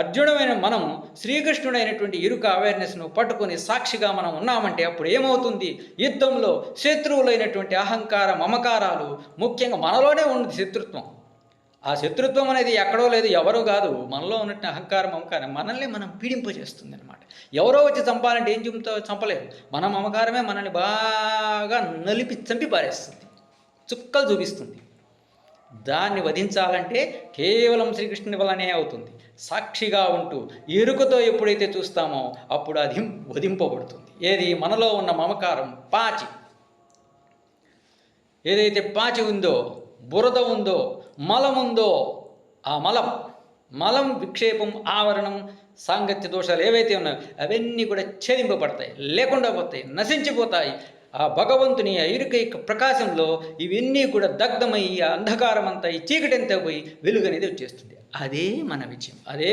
అర్జునమైన మనం శ్రీకృష్ణుడైనటువంటి ఇరుక అవేర్నెస్ను పట్టుకుని సాక్షిగా మనం ఉన్నామంటే అప్పుడు ఏమవుతుంది? యుద్ధంలో శత్రువులైనటువంటి అహంకార మమకారాలు ముఖ్యంగా మనలోనే ఉంది శత్రుత్వం. ఆ శత్రుత్వం అనేది ఎక్కడో లేదు ఎవరో కాదు మనలో ఉన్నట్టు అహంకారం మమకారం మనల్ని మనం పీడింపజేస్తుంది అనమాట ఎవరో వచ్చి చంపాలంటే ఏం చూపుతో చంపలేరు. మన మమకారమే మనల్ని బాగా నలిపి చంపి పారేస్తుంది. చుక్కలు చూపిస్తుంది. దాన్ని వధించాలంటే కేవలం శ్రీకృష్ణుని వలనే అవుతుంది. సాక్షిగా ఉంటూ ఎరుకతో ఎప్పుడైతే చూస్తామో అప్పుడు అది వధింపబడుతుంది. ఏది? మనలో ఉన్న మమకారం పాచి. ఏదైతే పాచి ఉందో బురద ఉందో మలం ఉందో ఆ మలం మలం విక్షేపం ఆవరణం సాంగత్య దోషాలు ఏవైతే ఉన్నాయో అవన్నీ కూడా ఛేదింపబడతాయి లేకుండా పోతాయి నశించిపోతాయి. ఆ భగవంతుని ఆ ఇరుక యొక్క ప్రకాశంలో ఇవన్నీ కూడా దగ్ధమై అంధకారమంతా అంధకారం అంతా ఈ చీకటి పోయి వెలుగు అనేది వచ్చేస్తుంది. అదే మన విజయం. అదే